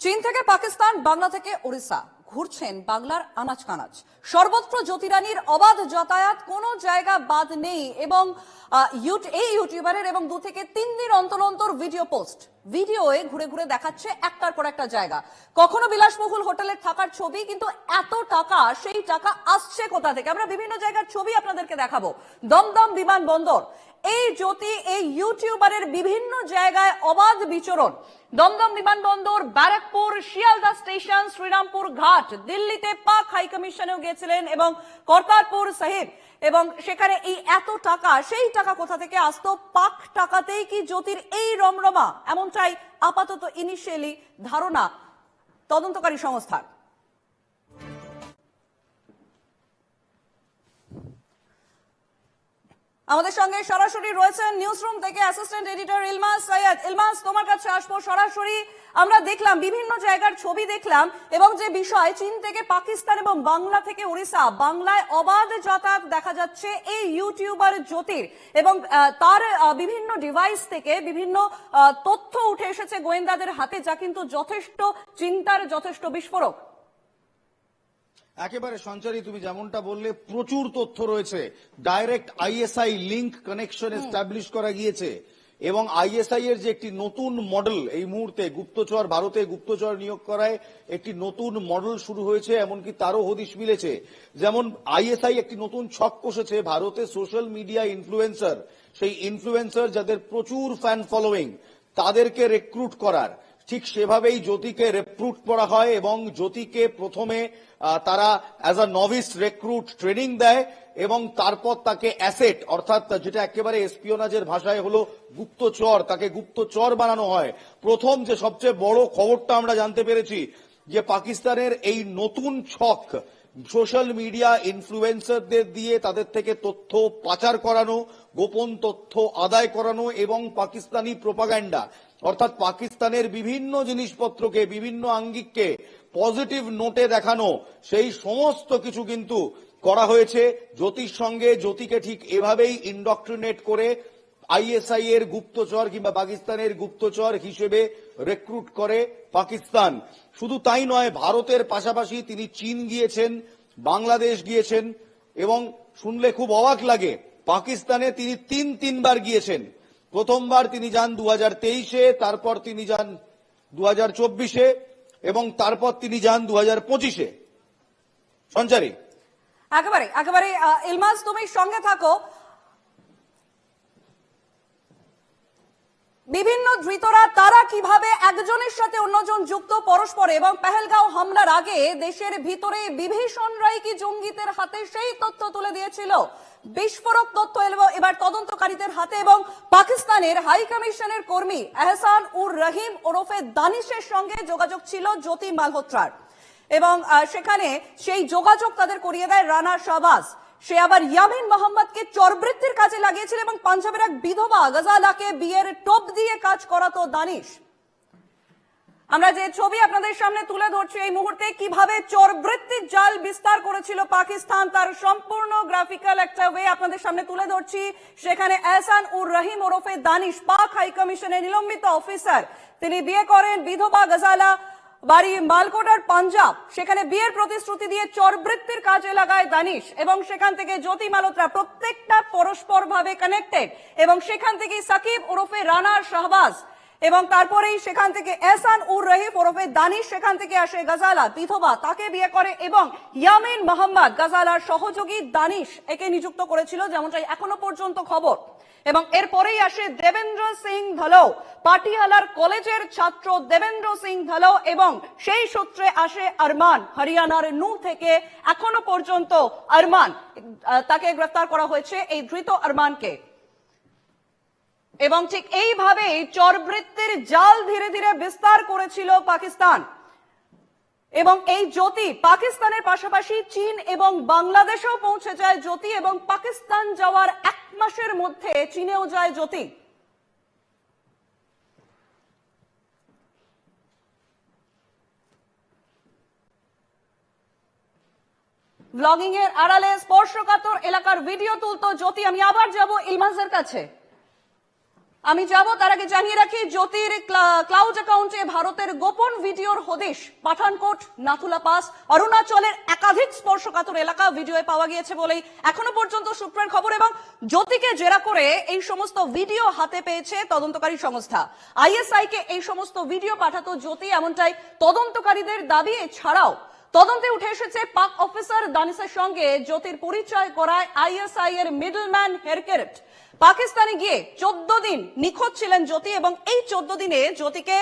চীন থেকে পাকিস্তান, বাংলা থেকে ওড়িশা। ঘুরছেন বাংলার আনাজ কানাজ সর্বত্র জ্যোতিরানীর অবাধ যাতায়াত কোনো জায়গা বাদ নেই এবং এই ইউটিউবারের এবং দু থেকে তিন দিন অন্তর অন্তর ভিডিও পোস্ট। ভিডিওয়ে ঘুরে ঘুরে দেখাচ্ছে একটার পর একটা জায়গা। কখনো বিলাসবহুল হোটেলে থাকার ছবি, কিন্তু এত টাকা, সেই টাকা আসছে কোথা থেকে? আমরা বিভিন্ন জায়গার ছবি আপনাদেরকে দেখাবো। দমদম বিমানবন্দর এই জ্যোতি, এই ইউটিউবারের বিভিন্ন জায়গায় অবাধ বিচরণ। দমদম বিমানবন্দর, ব্যারাকপুর, শিয়ালদা স্টেশন, শ্রীরামপুর ঘাট, দিল্লিতে পাক হাই কমিশনেও গিয়েছিলেন এবং কর্তারপুর সাহিব। এবং সেখানে এই এত টাকা, সেই টাকা কোথা থেকে আসতো? পাক টাকাতেই কি জ্যোতির এই রমরমা? এমনটাই আপাতত ইনিশিয়ালি ধারণা তদন্তকারী সংস্থার। আমাদের সঙ্গে সরাসরি রয়েছেন নিউজ রুম থেকে অ্যাসিস্ট্যান্ট এডিটর ইলমাস সৈয়দ। ইলমাস, তোমার কাছে আসব সরাসরি। আমরা দেখলাম বিভিন্ন জায়গার ছবি দেখলাম এবং যে বিষয়, চীন থেকে পাকিস্তান এবং বাংলা থেকে উড়িষ্যা, বাংলায় অবাধ যাতায়াত দেখা যাচ্ছে এই ইউটিউবার জ্যোতির। এবং তার বিভিন্ন ডিভাইস থেকে বিভিন্ন তথ্য উঠে এসেছে গোয়েন্দাদের হাতে যা কিন্তু যথেষ্ট, চিন্তার যথেষ্ট বিস্ফোরক। একেবারে সঞ্চারী তুমি যেমনটা বললে প্রচুর তথ্য রয়েছে। Direct ISI link connection establish করা গিয়েছে। এবং আইএসআই এর যে একটি নতুন মডেল এই মুহূর্তে গুপ্তচর ভারতে গুপ্তচর নিয়োগ করায় একটি নতুন মডেল শুরু হয়েছে এমনকি তারও হদিশ মিলেছে। যেমন আইএসআই একটি নতুন ছক কষেছে ভারতে সোশ্যাল মিডিয়া ইনফ্লুয়েন্সার সেই ইনফ্লুয়েন্সার যাদের প্রচুর ফ্যান ফলোয়িং তাদেরকে রেক্রুট করার। ঠিক সেভাবেই জ্যোতিকে রেক্রুট করা হয় এবং জ্যোতিকে প্রথমে তারা as a novice recruit training দেয় এবং তারপর তাকে অ্যাসেট অর্থাৎ যেটা একেবারে এসপিওনাজের ভাষায় হলো গুপ্তচর, তাকে গুপ্তচর বানানো হয়। প্রথম যে সবচেয়ে বড় খবরটা আমরা জানতে পেরেছি যে পাকিস্তানের এই নতুন ছক সোশ্যাল মিডিয়া ইনফ্লুয়েন্সারদের দিয়ে তাদের থেকে তথ্য পাচার করানো, গোপন তথ্য আদায় করানো এবং পাকিস্তানি প্রোপাগান্ডা, অর্থাৎ পাকিস্তানের বিভিন্ন জিনিসপত্রকে, বিভিন্ন আঙ্গিককে পজিটিভ নোটে দেখানো, সেই সমস্ত কিছু কিন্তু করা হয়েছে। জ্যোতির সঙ্গে, জ্যোতিকে ঠিক এভাবেই ইন্ডক্ট্রিনেট করে আইএসআই এর গুপ্তচর কিংবা পাকিস্তানের গুপ্তচর হিসেবে রেক্রুট করে পাকিস্তান। শুধু তাই নয়, ভারতের পাশাপাশি তিনি চীন গিয়েছেন বাংলাদেশ গিয়েছেন এবং শুনলে খুব অবাক লাগে, পাকিস্তানে তিনি তিন তিনবার গিয়েছেন। প্রথমবার তিনি যান দু হাজার তেইশে, তারপর তিনি যান দু হাজার চব্বিশে, এবং তারপর তিনি যান দু হাজার পঁচিশে। সঞ্চারী। একেবারে একেবারে ইলমাস, তুমি সঙ্গে থাকো। বিভিন্ন ধৃতরা, তারা কীভাবে একজনের সাথে অন্যজন যুক্ত পরস্পরে এবং পেহেলগাঁও হামলার আগে দেশের ভিতরে বিভীষণ রায় কি জঙ্গিদের হাতে সেই তথ্য তুলে দিয়েছিল। বিস্ফোরক তথ্য এলো এবার তদন্তকারীদের হাতে এবং পাকিস্তানের হাই কমিশনের কর্মী এহসান উর রহিম ওরফে দানিশের সঙ্গে যোগাযোগ ছিল জ্যোতি মালহোত্রার। এবং সেখানে সেই যোগাযোগ তাদের করিয়ে দেয় রানা শাহবাজ। সে আবার ইয়ামিন মোহাম্মদকে চরবৃত্তির কাজে লাগিয়েছিল এবং পাঞ্জাবের এক বিধবা গজালাকে বিয়ের টোপ দিয়ে কাজ করাতো দানিশ। আমরা যে ছবি আপনাদের সামনে তুলে ধরছি এই মুহূর্তে, কীভাবে চোরবৃত্তির জাল বিস্তার করেছিল পাকিস্তান, তার সম্পূর্ণ গ্রাফিক্যাল একটা ওয়ে আপনাদের সামনে তুলে ধরছি। সেখানে এহসান উর রহিম ওরফে দানিশ পাক হাই কমিশনের নিলম্বিত অফিসার তিনি বিয়ে করেন বিধবা গজালা বাড়ি মালকোটার পাঞ্জাব। সেখানে বিয়ের প্রতিশ্রুতি দিয়ে চরবৃত্তির কাজে লাগায় দানিশ এবং সেখান থেকে জ্যোতি মালোত্রা প্রত্যেকটা পরস্পর ভাবে কানেক্টেড এবং সেখান থেকে সাকিব ওরফে রানার শাহবাজ এবং তারপরেই সেখান থেকে এহসান উর রহিফ ওরফে দানিশ সেখান থেকে আসে গাজালা বিধবা, তাকে বিয়ে করে এবং ইয়ামিন মোহাম্মদ গাজালার সহযোগী দানিশ একে নিযুক্ত করেছিল, যেমনটাই এখনও পর্যন্ত খবর। এবং এরপরেই আসে দেবেন্দ্র সিং ধলো পাটিয়ালার কলেজের ছাত্র দেবেন্দ্র সিং ধলো এবং সেই সূত্রে আসে আরমান, হরিয়ানার নু থেকে এখনও পর্যন্ত আরমান তাকে গ্রেফতার করা হয়েছে এই ধৃত আরমানকে। এবং ঠিক এইভাবেই চরবৃত্তির জাল ধীরে ধীরে বিস্তার করেছিল পাকিস্তান। এবং এই জ্যোতি পাকিস্তানের পাশাপাশি চীন এবং বাংলাদেশেও পৌঁছে যায় জ্যোতি এবং পাকিস্তান যাওয়ার এক মাসের মধ্যে চীনেও যায় জ্যোতি। ব্লগিং এর আড়ালে স্পর্শকাতর এলাকার ভিডিও তুলতো জ্যোতি। আমি আবার যাব ইলমাজের কাছে। আমি যাব, তার আগে জানিয়ে রাখি, জ্যোতির ক্লাউড অ্যাকাউন্টে ভারতের গোপন ভিডিওর হদিশ, পাঠানকোট, নাথুলা পাস, অরুণাচলের একাধিক স্পর্শকাতর এলাকা ভিডিওয়ে পাওয়া গিয়েছে বলেই এখনও পর্যন্ত সূত্রের খবর এবং জ্যোতিকে জেরা করে এই সমস্ত ভিডিও হাতে পেয়েছে তদন্তকারী সংস্থা। আইএসআই কে এই সমস্ত ভিডিও পাঠাতো জ্যোতি এমনটাই তদন্তকারীদের দাবি ছাড়াও তদন্তে উঠে এসেছে পাক অফিসার দানিসের সঙ্গে জ্যোতির পরিচয় করায় আইএসআই এর মিডলম্যান হেরকেরেট। পাকিস্তানে গিয়ে চোদ্দ দিন নিখোঁজ ছিলেন জ্যোতি এবং এই চোদ্দ দিনে জ্যোতিকে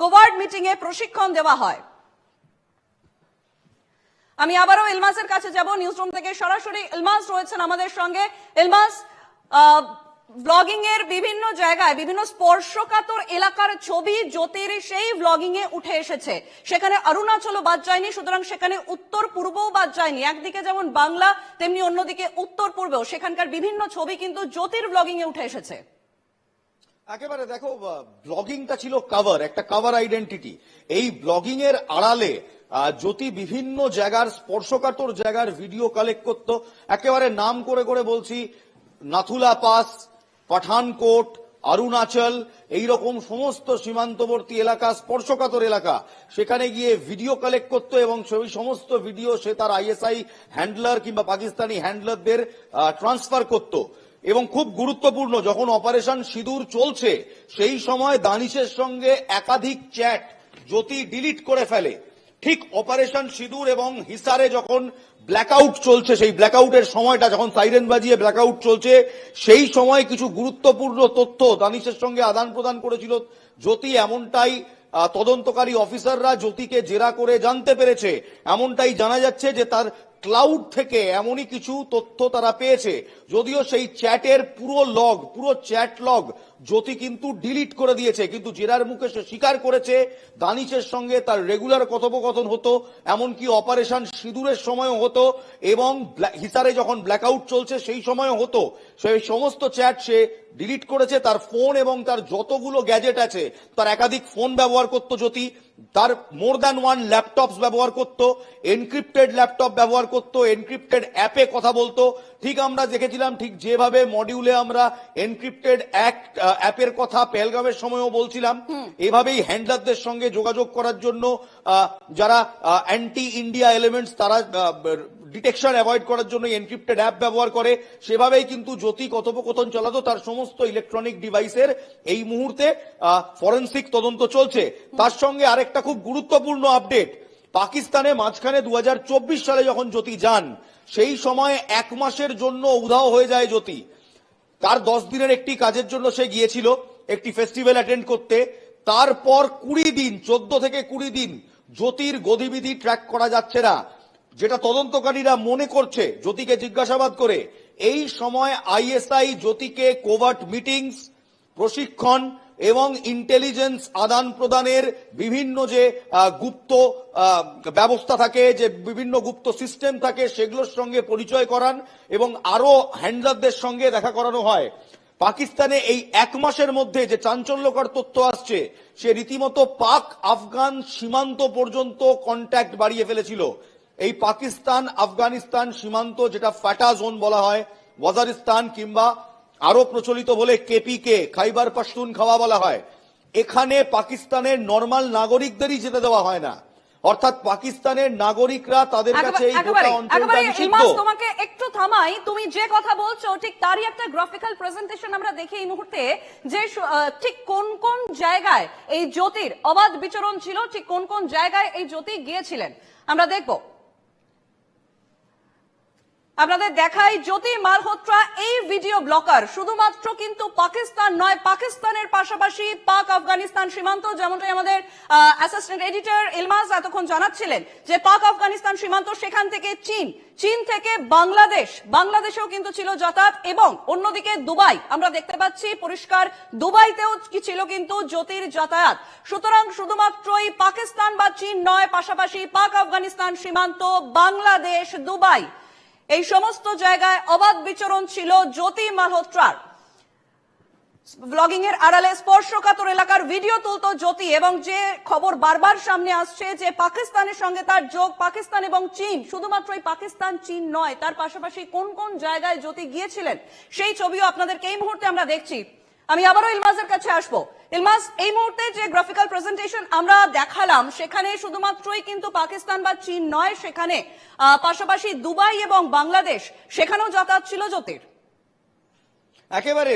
কোভার্ড মিটিং এ প্রশিক্ষণ দেওয়া হয়। আমি আবারও ইলমাসের কাছে যাব নিউজ রুম থেকে সরাসরি। ইলমাস রয়েছেন আমাদের সঙ্গে। ইলমাস ব্লগিং এর বিভিন্ন জায়গায়, বিভিন্ন স্পর্শকাতর এলাকার ছবি জ্যোতির সেই ব্লগিং এ উঠে এসেছে। সেখানে অরুণাচলও বাদ যায়নি, সুতরাং সেখানে উত্তর পূর্বও বাদ যায়নি। একদিকে যেমন বাংলা, তেমনি অন্যদিকে উত্তর পূর্বেও। সেখানকার বিভিন্ন ছবি কিন্তু জ্যোতির ব্লগিং এ উঠে এসেছে। একেবারে দেখো ব্লগিংটা ছিল কভার একটা কভার আইডেন্টিটি এই ব্লগিং এর আড়ালে জ্যোতি বিভিন্ন জায়গার স্পর্শকাতর জায়গার ভিডিও কালেক্ট করতো। একেবারে নাম করে করে বলছি, নাথুলা পাস পাঠানকোট, অরুণাচল এই রকম সমস্ত সীমান্তবর্তী এলাকা, স্পর্শকাতর এলাকা। সেখানে গিয়ে ভিডিও কালেক্ট করতো এবং সেই সমস্ত ভিডিও সে তার আইএসআই হ্যান্ডলার কিংবা পাকিস্তানি হ্যান্ডলারদের ট্রান্সফার করতো। এবং খুব গুরুত্বপূর্ণ, যখন অপারেশন সিঁদুর চলছে, সেই সময় দানিশের সঙ্গে একাধিক চ্যাট জ্যোতি ডিলিট করে ফেলে। ঠিক অপারেশন সিঁদুর এবং হিসারে যখন ব্ল্যাক আউট চলছে, সেই ব্ল্যাক আউটের সময়টা যখন সাইরেন বাজিয়ে ব্ল্যাক আউট চলছে, সেই সময় কিছু গুরুত্বপূর্ণ তথ্য দানিশের সঙ্গে আদান প্রদান করেছিল জ্যোতি। এমনটাই তদন্তকারী অফিসাররা জ্যোতিকে জেরা করে জানতে পেরেছে। এমনটাই জানা যাচ্ছে যে তার ক্লাউড থেকে এমনই কিছু তথ্য তারা পেয়েছে। যদিও সেই চ্যাটের পুরো লগ পুরো চ্যাট লগ জ্যোতি কিন্তু ডিলিট করে দিয়েছে। কিন্তু জেরার মুখে সে স্বীকার করেছে, দানিশের সঙ্গে তার রেগুলার কথোপকথন হতো, এমনকি অপারেশন সিঁদুরের সময়ও হতো, এবং হিসারে যখন ব্ল্যাকআউট চলছে সেই সময়ও হতো। সেই সমস্ত চ্যাট সে ডিলিট করেছে। তার ফোন এবং তার যতগুলো গ্যাজেট আছে, তার একাধিক ফোন ব্যবহার করতো জ্যোতি। তার মোর দ্যান ওয়ান ল্যাপটপস ব্যবহার করত এনক্রিপ্টেড ল্যাপটপ ব্যবহার করত এনক্রিপ্টেড অ্যাপে কথা বলতো। ঠিক আমরা দেখেছিলাম ঠিক যেভাবে মডিউলে আমরা এনক্রিপ্টেড অ্যাপের কথা পেহলগামের সময়ও বলছিলাম। এভাবেই হ্যান্ডলারদের সঙ্গে যোগাযোগ করার জন্য যারা অ্যান্টি ইন্ডিয়া এলিমেন্টস তারা ডিটেকশন অ্যাভয়েড করার জন্য এনক্রিপ্টেড অ্যাপ ব্যবহার করে। সেভাবেই কিন্তু জ্যোতি কথোপকথন চালাতো, তার সমস্ত ইলেকট্রনিক ডিভাইসের এই মুহূর্তে ফরেন্সিক তদন্ত চলছে। তার সঙ্গে আরেকটা খুব গুরুত্বপূর্ণ আপডেট পাকিস্তানে মাঝখানে দু হাজার চব্বিশ সালে যখন জ্যোতি যান, সেই সময় এক মাসের জন্য উধাও হয়ে যায় জ্যোতি। তার দশ দিনের একটি কাজের জন্য সে গিয়েছিল, একটি ফেস্টিভ্যাল অ্যাটেন্ড করতে। তারপর কুড়ি দিন, চোদ্দ থেকে কুড়ি দিন জ্যোতির গতিবিধি ট্র্যাক করা যাচ্ছে না। যেটা তদন্তকারীরা মনে করছে জ্যোতিকে জিজ্ঞাসাবাদ করে, এই সময় আইএসআই জ্যোতিকে কোভার্ট মিটিংস, প্রশিক্ষণ এবং ইন্টেলিজেন্স আদান প্রদানের বিভিন্ন যে গুপ্ত ব্যবস্থা থাকে, যে বিভিন্ন গুপ্ত সিস্টেম থাকে, সেগুলোর সঙ্গে পরিচয় করান এবং আরও হ্যান্ডলারদের সঙ্গে দেখা করানো হয়। পাকিস্তানে এই এক মাসের মধ্যে যে চাঞ্চল্যকর তথ্য আসছে, সে রীতিমতো পাক আফগান সীমান্ত পর্যন্ত কন্ট্যাক্ট বাড়িয়ে ফেলেছিল। এই পাকিস্তান আফগানিস্তান সীমান্ত যেটা ফ্যাটা জোন বলা হয় ওয়াজারিস্তান কিংবা আরও প্রচলিত বলে কেপিকে খাইবার পাশতুন খাওয়া বলা হয়। এখানে পাকিস্তানের নর্মাল নাগরিকদেরই যেতে দেওয়া হয় না। অর্থাৎ পাকিস্তানের নাগরিকরা তাদের কাছে এই গোটা অঞ্চলটা নিষিদ্ধ। তোমাকে একটু থামাই। তুমি যে কথা বলছো ঠিক তারই একটা গ্রাফিক্যাল প্রেজেন্টেশন আমরা দেখি এই মুহূর্তে যে ঠিক কোন কোন জায়গায় এই জ্যোতির অবাধ বিচরণ ছিল ঠিক কোন কোন জায়গায় এই জ্যোতি গিয়েছিলেন। আমরা দেখব। আপনাদের দেখাই জ্যোতি মালহোত্রা এই ভিডিও ব্লকার। শুধুমাত্র কিন্তু পাকিস্তান নয়, পাকিস্তানের পাশাপাশি পাক আফগানিস্তান সীমান্ত, যেমনটাই আমাদের অ্যাসিস্ট্যান্ট এডিটর ইলমাস এতক্ষণ জানাচ্ছিলেন যে পাক আফগানিস্তান সীমান্ত, সেখান থেকে চীন চীন থেকে বাংলাদেশ। বাংলাদেশেও কিন্তু ছিল যাতায়াত এবং অন্যদিকে দুবাই। আমরা দেখতে পাচ্ছি পরিষ্কার দুবাইতেও কি ছিল কিন্তু জ্যোতির যাতায়াত। সুতরাং শুধুমাত্রই পাকিস্তান বা চীন নয়, পাশাপাশি পাক আফগানিস্তান সীমান্ত, বাংলাদেশ, দুবাই। এই সমস্ত জায়গায় অবাধ বিচরণ ছিল জ্যোতি মালহোত্রার ব্লগিং এর আড়ালে স্পর্শকাতর এলাকার ভিডিও তুলতো জ্যোতি এবং যে খবর বারবার সামনে আসছে যে পাকিস্তানের সঙ্গে তার যোগ পাকিস্তান এবং চীন, শুধুমাত্র এই পাকিস্তান, চীন নয়, তার পাশাপাশি কোন কোন জায়গায় জ্যোতি গিয়েছিলেন সেই ছবিও আপনাদেরকে এই মুহূর্তে আমরা দেখছি। আমি আবারও ইলমাজের কাছে আসব। ইলমাজ এই মুহূর্তে যে গ্রাফিক্যাল প্রেজেন্টেশন আমরা দেখালাম, সেখানে শুধুমাত্রই কিন্তু পাকিস্তান বা চীন নয়, সেখানে পাশাপাশি দুবাই এবং বাংলাদেশ, সেখানেও যাতায়াত ছিল জ্যোতির। একেবারে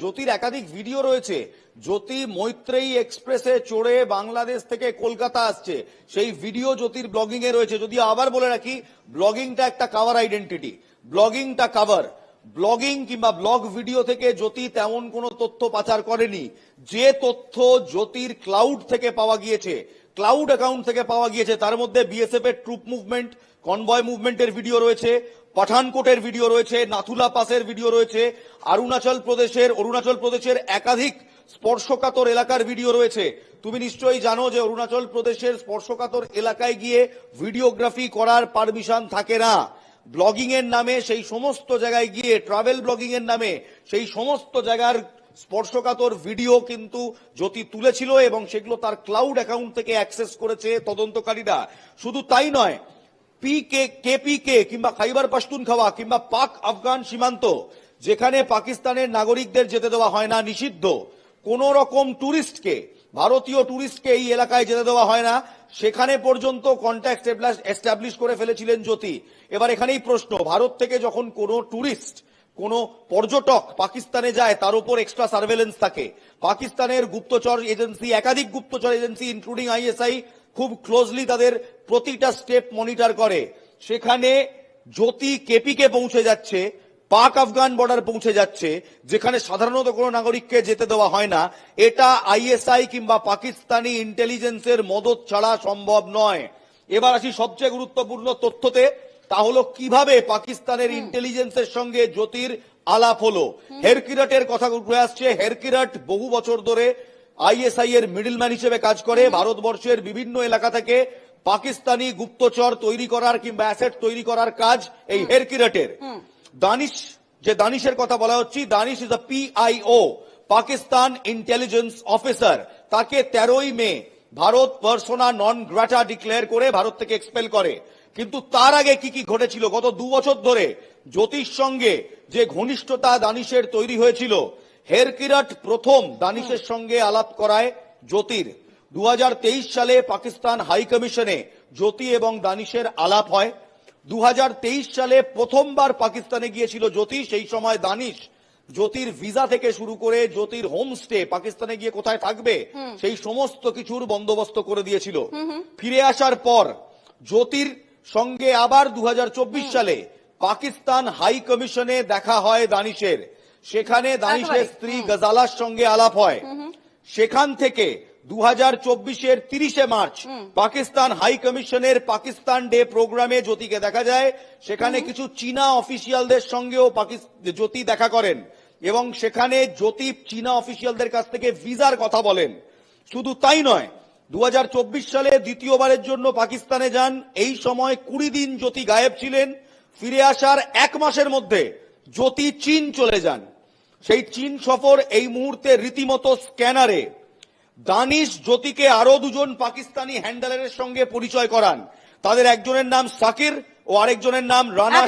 জ্যোতির একাধিক ভিডিও রয়েছে। জ্যোতি মৈত্রেয়ী এক্সপ্রেসে চড়ে বাংলাদেশ থেকে কলকাতা আসছে। সেই ভিডিও জ্যোতির ব্লগিং এ রয়েছে। যদি আবার বলে রাখি ব্লগিংটা একটা কাভার আইডেন্টিটি ব্লগিংটা কাভার ব্লগিং কিংবা ব্লগ ভিডিও থেকে জ্যোতি তেমন কোনো তথ্য পাচার করেনি। যে তথ্য জ্যোতির ক্লাউড থেকে পাওয়া গিয়েছে, ক্লাউড অ্যাকাউন্ট থেকে পাওয়া গিয়েছে, তার মধ্যে বিএসএফ এর ট্রুপ মুভমেন্ট কনভয় মুভমেন্টের ভিডিও রয়েছে, পাঠানকোটের ভিডিও রয়েছে, নাথুলা পাসের ভিডিও রয়েছে, অরুণাচল প্রদেশের অরুণাচল প্রদেশের একাধিক স্পর্শকাতর এলাকার ভিডিও রয়েছে। তুমি নিশ্চয়ই জানো যে অরুণাচল প্রদেশের স্পর্শকাতর এলাকায় গিয়ে ভিডিওগ্রাফি করার পারমিশন থাকে না। ব্লগিং এর নামে সেই সমস্ত জায়গায় গিয়ে ট্রাভেল ব্লগিং এর নামে সেই সমস্ত জায়গার স্পর্শকাতর ভিডিও কিন্তু জ্যোতি তুলেছিল এবং সেগুলো তার ক্লাউড অ্যাকাউন্ট থেকে অ্যাক্সেস করেছে তদন্তকারীরা। শুধু তাই নয় পি কে পিকে কেপিকে কিংবা খাইবার পাশতুনখাওয়া কিংবা পাক আফগান সীমান্ত যেখানে পাকিস্তানের নাগরিকদের যেতে দেওয়া হয় না, নিষিদ্ধ। কোন রকম টুরিস্টকে ভারতীয় টুরিস্টকে এই এলাকায় যেতে দেওয়া হয় না। সেখানে পর্যন্ত কন্ট্যাক্ট এস্টাবলিশ করে ফেলেছিলেন জ্যোতি। এবার এখানেই প্রশ্ন, ভারত থেকে যখন কোনো টুরিস্ট, কোন পর্যটক পাকিস্তানে যায়, তার উপর এক্সট্রা সার্ভেলেন্স থাকে। পাকিস্তানের গুপ্তচর এজেন্সি, একাধিক গুপ্তচর এজেন্সি ইনক্লুডিং আইএসআই খুব ক্লোজলি তাদের প্রতিটা স্টেপ মনিটর করে। সেখানে জ্যোতি কেপিকে পৌঁছে যাচ্ছে। পাক আফগান বর্ডার পৌঁছে যাচ্ছে যেখানে সাধারণত কোনো নাগরিককে যেতে দেওয়া হয় না। এটা আইএসআই কিংবা পাকিস্তানি ইন্টেলিজেন্সের মদত ছাড়া সম্ভব নয়। এবার আসি সবচেয়ে গুরুত্বপূর্ণ তথ্যতে। তা হলো কীভাবে পাকিস্তানের ইন্টেলিজেন্সের সঙ্গে জ্যোতির আলাপ হলো? হেরকিরাটের কথা উঠে আসছে। হেরকিরাট বহু বছর ধরে আইএসআই এর মিডলম্যান হিসেবে কাজ করে। ভারতবর্ষের বিভিন্ন এলাকা থেকে পাকিস্তানি গুপ্তচর তৈরি করার কিংবা অ্যাসেট তৈরি করার কাজ এই হেরকিরাটের। দানিশ, যে দানিশের কথা বলা হচ্ছে, Danish is a PIO Pakistan intelligence officer তাকে তেরোই May Bharat persona non grata declare করে ভারত থেকে এক্সপেল করে। কিন্তু তার আগে কি কি ঘটেছিল? গত দু বছর ধরে জ্যোতির সঙ্গে যে ঘনিষ্ঠতা দানিশের তৈরি হয়েছিল, হেরকিরাট প্রথম দানিশের সঙ্গে আলাপ করায় জ্যোতির। দু হাজার তেইশ সালে পাকিস্তান হাই কমিশনে জ্যোতি এবং দানিশের আলাপ হয়। দু হাজার তেইশ সালে প্রথমবার পাকিস্তানে গিয়েছিল জ্যোতি সেই সময় দানিশ। জ্যোতির ভিসা থেকে শুরু করে জ্যোতির হোমস্টে পাকিস্তানে গিয়ে কোথায় থাকবে সেই সমস্ত কিছুর বন্দোবস্ত করে দিয়েছিল। ফিরে আসার পর জ্যোতির সঙ্গে আবার দু হাজার চব্বিশ সালে পাকিস্তান হাই কমিশনে দেখা হয় দানিশের। সেখানে দানিশের স্ত্রী গজালার সঙ্গে আলাপ হয়। সেখান থেকে দু হাজার চব্বিশের তিরিশে মার্চ পাকিস্তান হাই কমিশনের পাকিস্তান ডে প্রোগ্রামে জ্যোতিকে দেখা যায়। সেখানে কিছু চীনা অফিসিয়ালদের সঙ্গেও জ্যোতি দেখা করেন এবং সেখানে জ্যোতি চীনা অফিসিয়ালদের কাছ থেকে ভিসার কথা বলেন। শুধু তাই নয় দু সালে দ্বিতীয়বারের জন্য পাকিস্তানে যান। এই সময় কুড়ি দিন জ্যোতি গায়েব ছিলেন। ফিরে আসার এক মাসের মধ্যে জ্যোতি চীন চলে যান। সেই চীন সফর এই মুহূর্তে রীতিমতো স্ক্যানারে। দানিশ জ্যোতিকে আরও দুজন পাকিস্তানি হ্যান্ডেলারের সঙ্গে পরিচয় করান। তাদের একজনের নাম সাকির ও আরেকজনের নাম রানা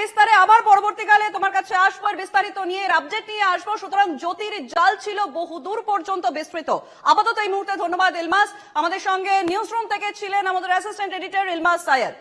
বিস্তারে আবার পরবর্তীকালে তোমার কাছে আসব বিস্তারিত নিয়ে আপডেট নিয়ে আসব। সুতরাং জ্যোতির জাল ছিল বহুদূর পর্যন্ত বিস্তৃত। আপাতত এই মুহূর্তে ধন্যবাদ ইলমাস। আমাদের সঙ্গে নিউজ রুম থেকে ছিলেন আমাদের অ্যাসিস্ট্যান্ট এডিটর ইলমাস সায়েদ।